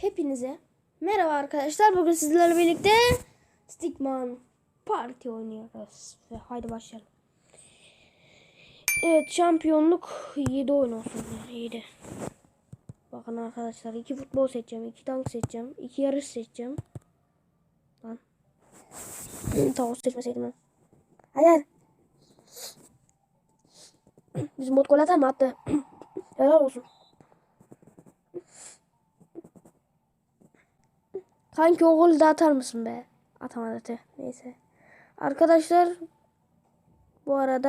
Hepinize merhaba arkadaşlar. Bugün sizlerle birlikte Stickman Party oynuyoruz. Haydi başlayalım. Evet şampiyonluk 7 oyun olsun. 7. Bakın arkadaşlar iki futbol seçeceğim. iki tank seçeceğim. iki yarış seçeceğim. Lan. tamam seçmeseydim ben. Hayır. Bizim bot gol atar mı attı? Helal olsun. Kanki o golü de atar mısın be? Atamadı. Neyse. Arkadaşlar bu arada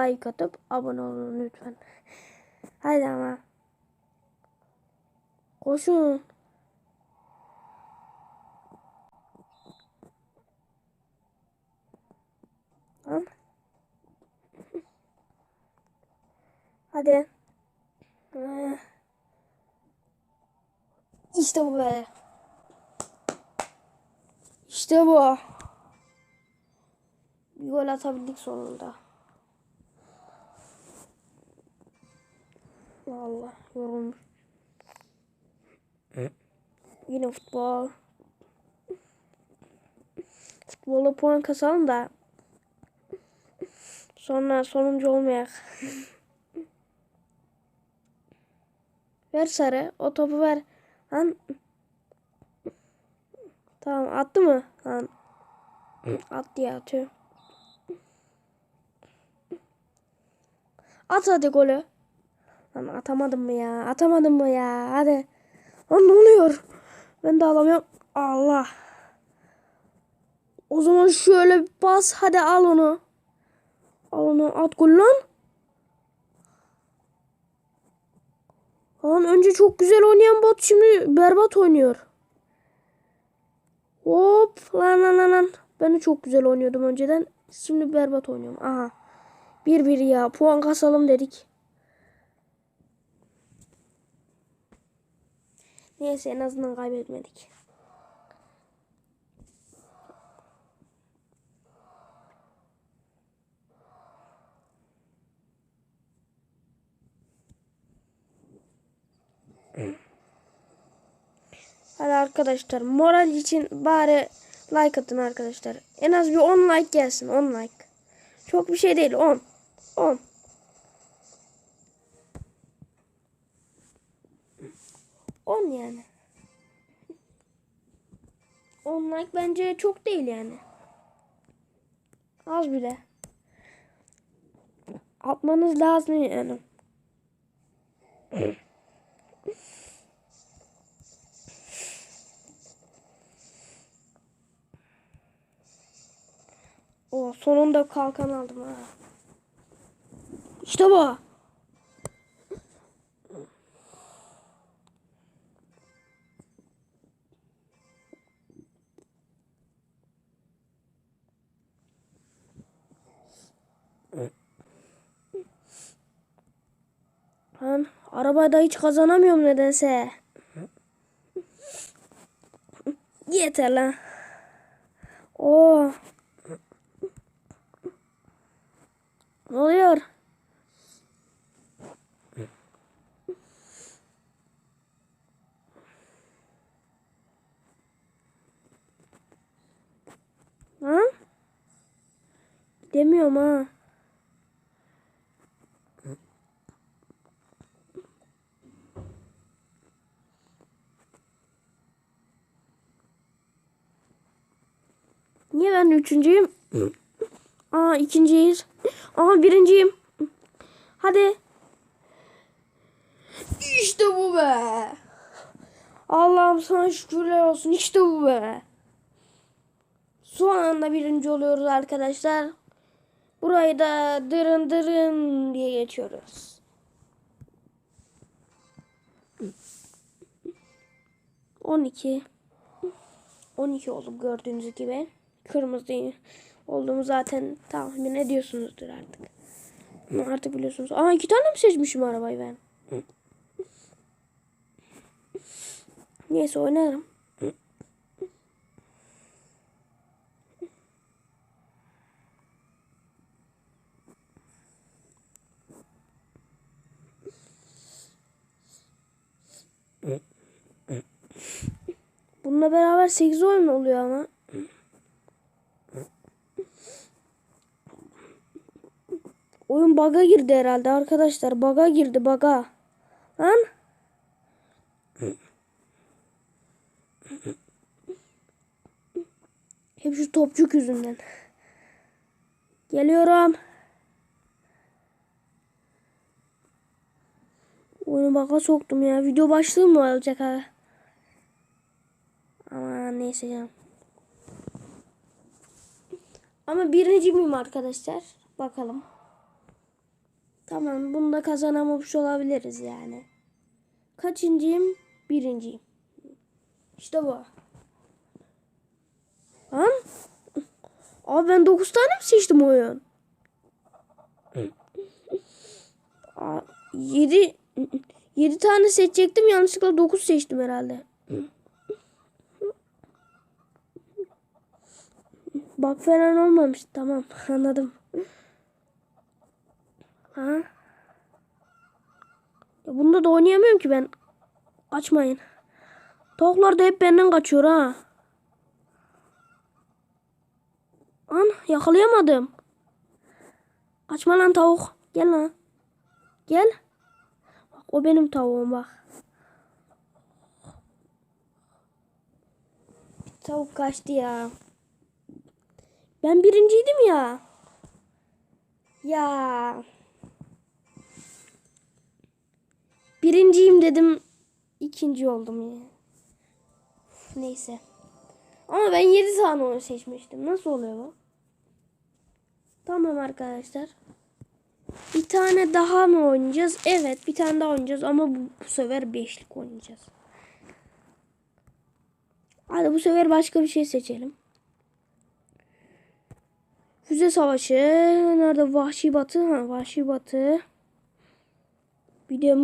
like atıp abone olun lütfen. Hadi ama. Koşun. Tamam. Hadi. Ah. İşte bu be. İşte bu. Bir gol atabildik sonunda. Vallahi yorulmuş. Yine futbol. Futbola puan kasalım da sonra sonuncu olmayak. ver sarı. O topu ver. Lan. Tamam attı mı? Lan. Attı ya tüh. At hadi golü. Lan atamadım mı ya? Atamadım mı ya? Hadi. Lan ne oluyor? Ben de alamıyorum. Allah. O zaman şöyle bir bas. Hadi al onu. Al onu. At gol lan. Lan önce çok güzel oynayan bot şimdi berbat oynuyor. Hop lan lan lan lan. Ben de çok güzel oynuyordum önceden. Şimdi berbat oynuyorum. Aha. Bir bir ya. Puan kasalım dedik. Neyse en azından kaybetmedik. Hadi arkadaşlar moral için bari like atın arkadaşlar. En az bir 10 like gelsin 10 like. Çok bir şey değil 10. 10. 10 yani. 10 like bence çok değil yani. Az bile. Atmanız lazım yani. Sonunda kalkan aldım ha. İşte bu. Ben arabada hiç kazanamıyorum nedense. Yeter lan. Oo. Ne oluyor? Ha? Demiyorum ha. Niye ben üçüncüyüm? Aa ikinciyiz. Aa birinciyim. Hadi. İşte bu be. Allah'ım sana şükürler olsun. İşte bu be. Son anda birinci oluyoruz arkadaşlar. Burayı da dırın dırın diye geçiyoruz. On iki. On iki oldum gördüğünüz gibi. Kırmızı olduğumu zaten tahmin ediyorsunuzdur artık. Artık biliyorsunuz. Aa iki tane mi seçmişim arabayı ben? Neyse oynarım. Bununla beraber 8 oyun oluyor ama. Oyun bug'a girdi herhalde arkadaşlar. Bug'a girdi bug'a. Lan. Hep şu topçuk yüzünden. Geliyorum. Oyunu baka soktum ya. Video başlığı mı olacak ha? Ama neyse canım. Ama birinci miyim arkadaşlar? Bakalım. Tamam bunu da kazanamamış olabiliriz yani. Kaçıncıyım? Birinciyim. İşte bu. Lan. Abi ben 9 tane mi seçtim oyun? 7 7 tane seçecektim yanlışlıkla 9 seçtim herhalde. Bak falan olmamış. Tamam anladım. Ha? Ya bunda da oynayamıyorum ki ben. Açmayın. Tavuklar da hep benden kaçıyor ha. An yakalayamadım. Kaçma lan tavuk. Gel lan. Gel. Bak o benim tavuğum bak. Tavuk kaçtı ya. Ben birinciydim ya. Ya. Birinciyim dedim. ikinci oldum ya. Neyse. Ama ben 7 tane onu seçmiştim. Nasıl oluyor bu? Tamam arkadaşlar. Bir tane daha mı oynayacağız? Evet bir tane daha oynayacağız ama bu, bu sefer beşlik oynayacağız. Hadi bu sefer başka bir şey seçelim. Füze savaşı. Nerede? Vahşi batı. Ha, vahşi batı. Bir de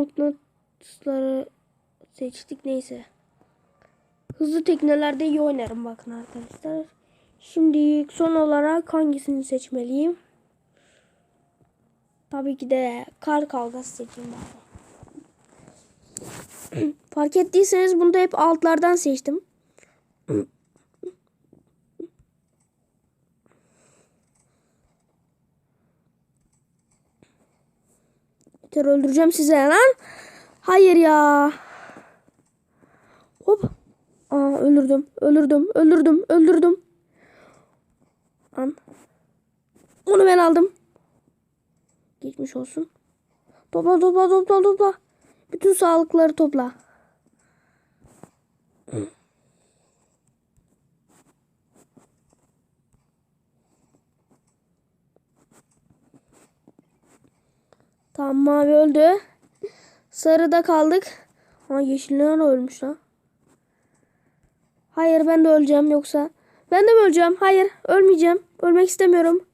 mıknatısları seçtik. Neyse. Hızlı teknelerde iyi oynarım bakın arkadaşlar. Şimdi son olarak hangisini seçmeliyim? Tabii ki de kar kavgası seçeyim bari. Fark ettiyseniz bunda hep altlardan seçtim. Yeter öldüreceğim size lan. Hayır ya. Hop. Aa öldürdüm. Öldürdüm. Öldürdüm. Öldürdüm. An. Onu ben aldım. Geçmiş olsun. Topla topla topla topla. Bütün sağlıkları topla. Tamam mavi öldü. Sarıda kaldık. Ha yeşiller ölmüş lan. Hayır ben de öleceğim yoksa. Ben de mi öleceğim? Hayır ölmeyeceğim. Ölmek istemiyorum.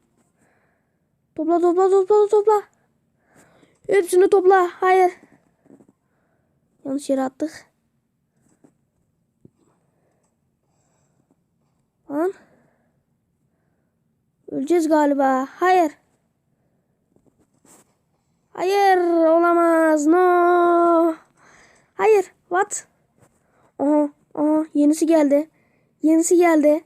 Topla topla topla topla. Hepsini topla. Hayır. Yanlış yere attık. Lan. Öleceğiz galiba. Hayır. Hayır olamaz. No. Hayır. What? Aha, aha yenisi geldi. Yenisi geldi.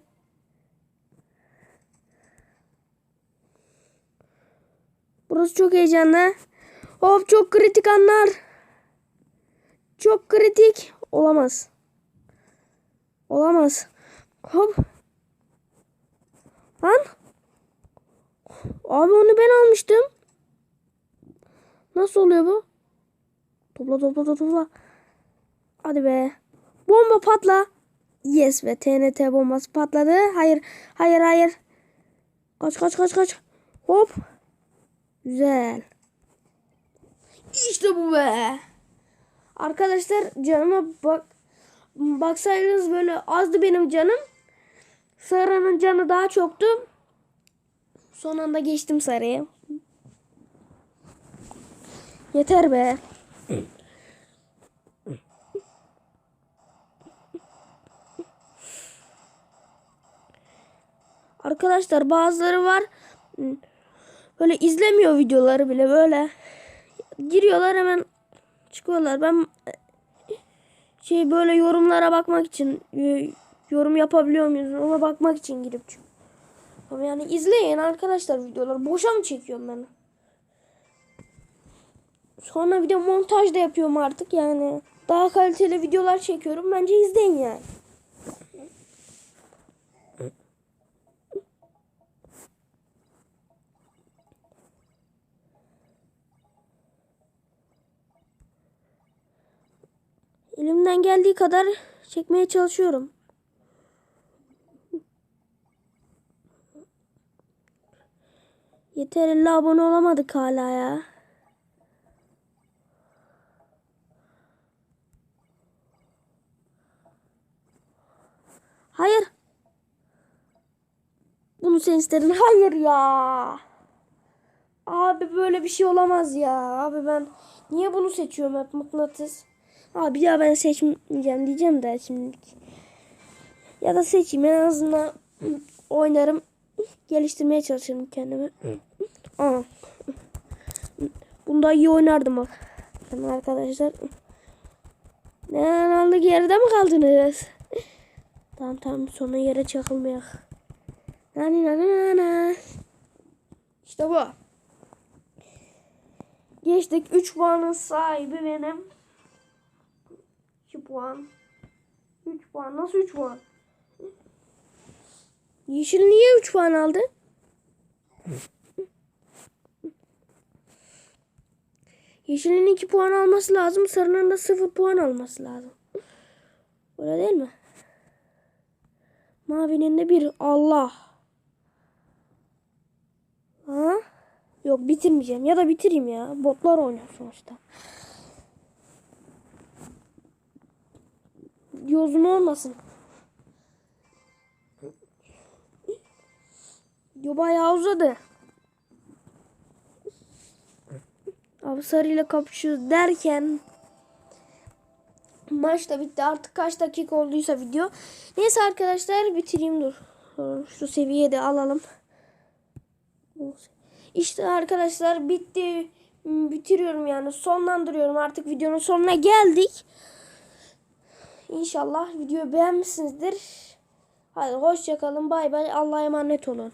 Burası çok heyecanlı. Hop çok kritik anlar. Çok kritik. Olamaz. Olamaz. Hop. Lan. Abi onu ben almıştım. Nasıl oluyor bu? Topla topla topla. Hadi be. Bomba patla. Yes ve TNT bombası patladı. Hayır. Hayır hayır. Kaç kaç kaç kaç. Hop. Güzel. İşte bu be. Arkadaşlar canıma bak baksaydınız böyle azdı benim canım. Sarı'nın canı daha çoktu. Son anda geçtim Sarı'ya. Yeter be. Arkadaşlar bazıları var. Böyle izlemiyor videoları bile böyle. Giriyorlar hemen çıkıyorlar. Ben şey böyle yorumlara bakmak için yorum yapabiliyor muyuz ona bakmak için girip çık. Ama yani izleyin arkadaşlar videoları. Boşa mı çekiyorum ben? Sonra video montaj da yapıyorum artık yani. Daha kaliteli videolar çekiyorum. Bence izleyin yani. Elimden geldiği kadar çekmeye çalışıyorum. Yeter 50 abone olamadık hala ya. Hayır. Bunu sen istedin. Hayır ya. Abi böyle bir şey olamaz ya. Abi ben niye bunu seçiyorum hep mıknatıs? Abi ya ben seçmeyeceğim diyeceğim de şimdilik. Ya da seçeyim en azından oynarım. Geliştirmeye çalışırım kendimi. Aa. Bunda iyi oynardım bak. Yani arkadaşlar. Ne oldu geride mi kaldınız? Tamam tamam sonra yere çakılmayak. Nani nani nana. İşte bu. Geçtik 3 puanın sahibi benim. 2 puan. 3 puan. Nasıl 3 puan? Yeşil niye 3 puan aldı? Yeşilin 2 puan alması lazım. Sarının da 0 puan alması lazım. Öyle değil mi? Mavinin de bir Allah. Ha? Yok bitirmeyeceğim. Ya da bitireyim ya. Botlar oynuyor sonuçta. Yozun olmasın. Yo bayağı uzadı. Abi sarıyla kapışıyoruz derken maç da bitti. Artık kaç dakika olduysa video. Neyse arkadaşlar bitireyim dur. Şu seviyede alalım. İşte arkadaşlar bitti. Bitiriyorum yani. Sonlandırıyorum. Artık videonun sonuna geldik. İnşallah videoyu beğenmişsinizdir. Hadi hoşçakalın. Bay bay. Allah'a emanet olun.